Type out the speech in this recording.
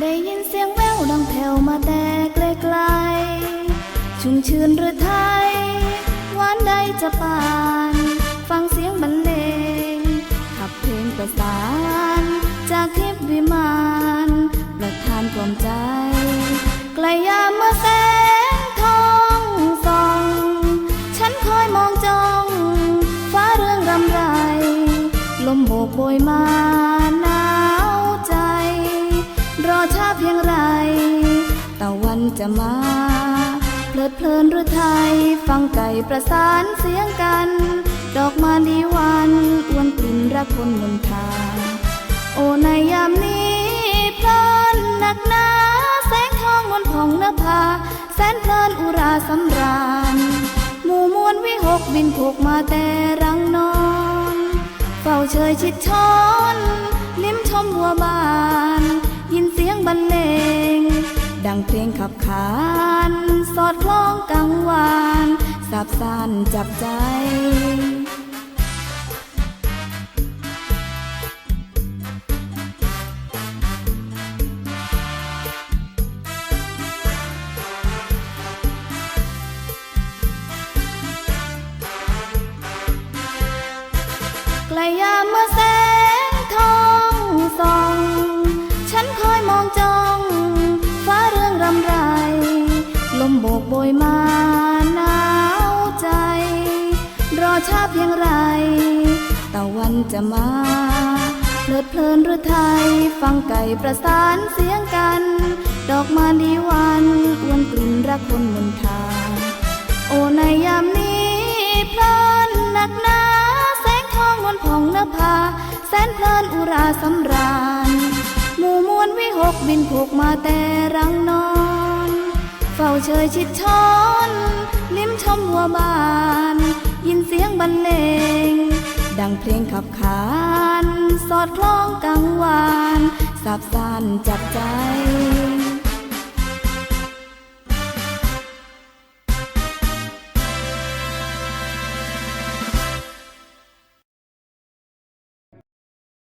ได้ยินเสียงแววดังแผ่วมาแต่ไกลๆ ชุ่มชื่นหรือไทยหวานใดจะปาน ฟังเสียงบรรเลงขับเพลงประสาน จากทิพย์วิมานประทานกล่อมใจ ไกลยามเมื่อแสงทองส่อง ฉันคอยมองจ้อง ฟ้าเรื่องรำไร ลมโบกโบยมา จะมา เพลิดเพลินหรือไทย ฟังไก่ประสานเสียงกัน ดอกมาดีวันอวนกลิ่นรักคนมนทาง โอในยามนี้เพลินหนักหนาแสงทองมนผ่องนภา แสนเพลินอุราสำราญ หมู่มวลวิหกบินผูกมาแต่รังนอน เฝ้าเชยชิดช้อน ลิ้มชมบัวบาน ยินเสียงบรรเลง ดังเพลงขับขาน สอดคล้องกังวานสับสานจับใจไกลยามเมื่อแส ช้าเพียงไรตะวันจะมาเพลิดเพลินหรือไทย ฟังไก่ประสานเสียงกัน ดอกมาดีวันอวนกลิ่นรักคนมนทา โอ้ในยามนี้เพลินหนักหนาแสงทองมนผ่องนภา แสนเพลินอุราสำราญ หมู่มวลวิหกบินผูกมาแต่รังนอน เฝ้าเชยชิดช้อนลิ้มชมหัวบาน ยินเสียงบรรเลง ดังเพลงขับขาน สอดคล้องกังวานสับสานจับใจ